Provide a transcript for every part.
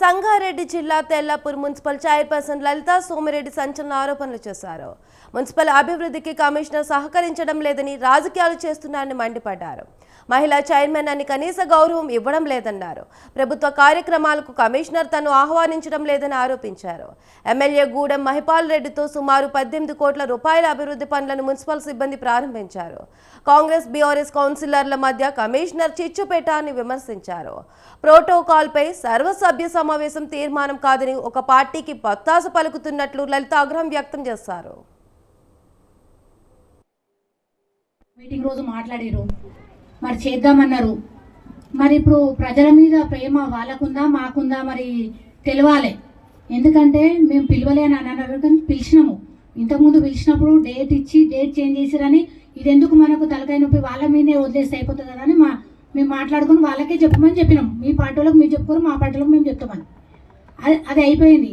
సంగారెడ్డి జిల్లా Tellapur municipal chairperson Lalitha Somireddy సంచలన ఆరోపణలు చేశారు. మున్సిపల్ అభివృద్ధికి కమిషనర్ సహకరించడం లేదని రాజకీయాలు చేస్తున్నారని మండిపడ్డారు. మహిళా చైర్మన్ అని కనీస గౌరవం ఇవ్వడం లేదన్నారు. ప్రభుత్వ కార్యక్రమాలకు కమిషనర్ తను ఆహ్వానించడం లేదని ఆరోపించారు. ఎమ్మెల్యే గూడెం మహిపాల్ రెడ్డితో సుమారు పద్దెనిమిది కోట్ల రూపాయల అభివృద్ధి పనులను మున్సిపల్ సిబ్బంది ప్రారంభించారు. కాంగ్రెస్ బీఆర్ఎస్ కౌన్సిలర్ల మధ్య కమిషనర్ చిచ్చుపేట అని విమర్శించారు. ప్రోటోకాల్పై సర్వసభ్య సమావేశం తీర్మానం కాదని ఒక పార్టీకి పత్తాసు పలుకుతున్నట్లు లలిత ఆగ్రహం వ్యక్తం చేశారు. మీటింగ్ రోజు మాట్లాడారు. మరి చేద్దామన్నారు. మరి ఇప్పుడు ప్రజల మీద ప్రేమ వాళ్ళకుందా మాకుందా మరి తెలవాలి. ఎందుకంటే మేము పిలవలే అని అన్నారు కానీ పిలిచినాము. ఇంతకుముందు పిలిచినప్పుడు డేట్ ఇచ్చి డేట్ చేంజ్ చేసిరని ఇది ఎందుకు మనకు తలకాయ నొప్పి వాళ్ళ మీదే వదిలేస్తే అయిపోతుంది కదా అని మా మేము మాట్లాడుకుని వాళ్ళకే చెప్పమని చెప్పినాం. మీ పార్టీలకు మీరు చెప్పుకోరు మా పార్టీలకు మేము చెప్తామని. అది అది అయిపోయింది.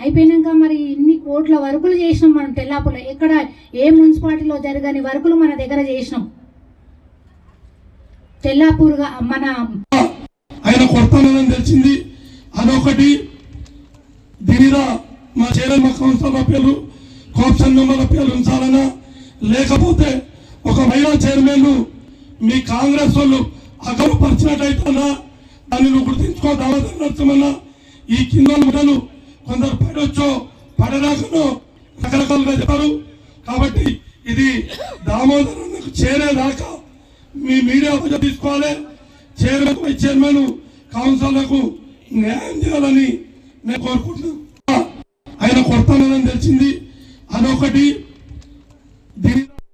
అయిపోయినాక మరి ఇన్ని కోట్ల వర్కులు చేసినాం మనం తెల్లాపులో ఎక్కడ ఏ మున్సిపాలిటీలో జరగని వర్కులు మన దగ్గర చేసినాం. తెల్లాపూర్గా మన ఆయన కొడతానని తెలిసింది. అదొకటి. దీనిలో మా చైర్మన్ మా కౌన్సిలర్ పేర్లు కోప్షన్ మెంబర్ల పేర్లు ఉంచాలన్నా. లేకపోతే ఒక మహిళా చైర్మన్ మీ కాంగ్రెస్ వాళ్ళు అగౌరవపరిచినట్టయితేనా దాన్ని నువ్వు గుర్తించుకో దావతం ఈ కింద ముఠలు కొందరు పడవచ్చో పడరాకనో రకరకాలుగా చెప్పారు. కాబట్టి ఇది దామోదరునికి చేరేదాకా మీ మీడియా పూజ తీసుకోవాలి. చైర్మన్ వైస్ చైర్మన్ కౌన్సిలర్లకు న్యాయం చేయాలని నేను కోరుకుంటున్నాను. ఆయన కొడతానని తెలిసింది. అదొకటి.